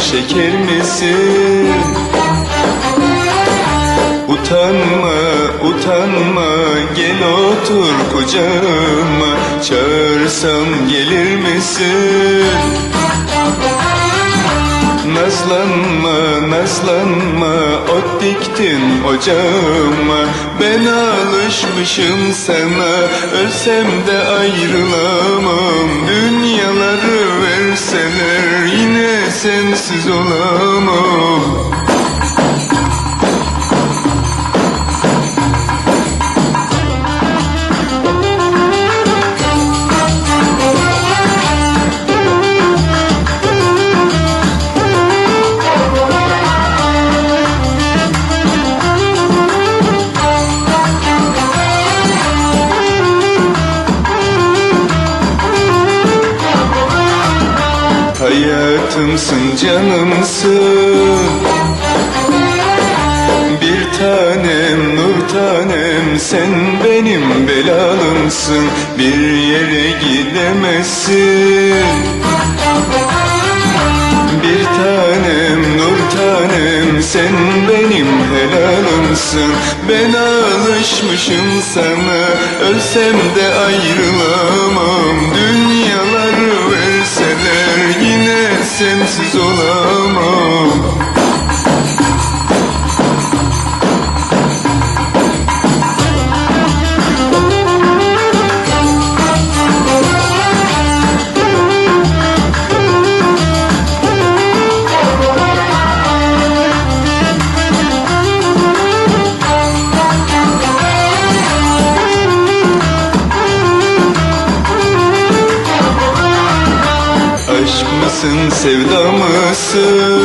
şeker misin? Utanma, utanma, gel otur kucağıma Çağırsam gelir misin? Nazlanma, nazlanma, ot diktin ocağıma Ben alışmışım sana, ölsem de ayrılamam Dünyaları verseler yine sensiz olamam Hayatımsın canımsın. Bir tanem nur tanem sen benim belalımsın. Bir yere gidemezsin. Bir tanem nur tanem sen benim helalımsın. Ben alışmışım sana ölsem de ayrılamam Aşk mısın sevda mısın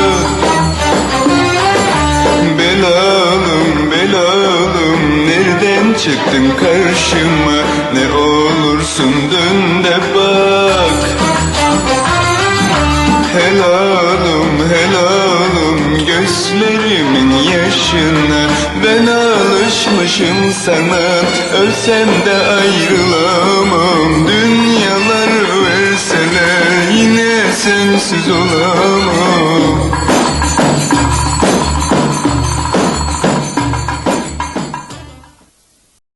Belalım belalım Nereden çıktın karşıma? Ne olursun dön de bak. Helalım helalım gözlerimin yaşına. Ben alışmışım sana Ölsem de ayrılamam. Dünyaları sensiz olamam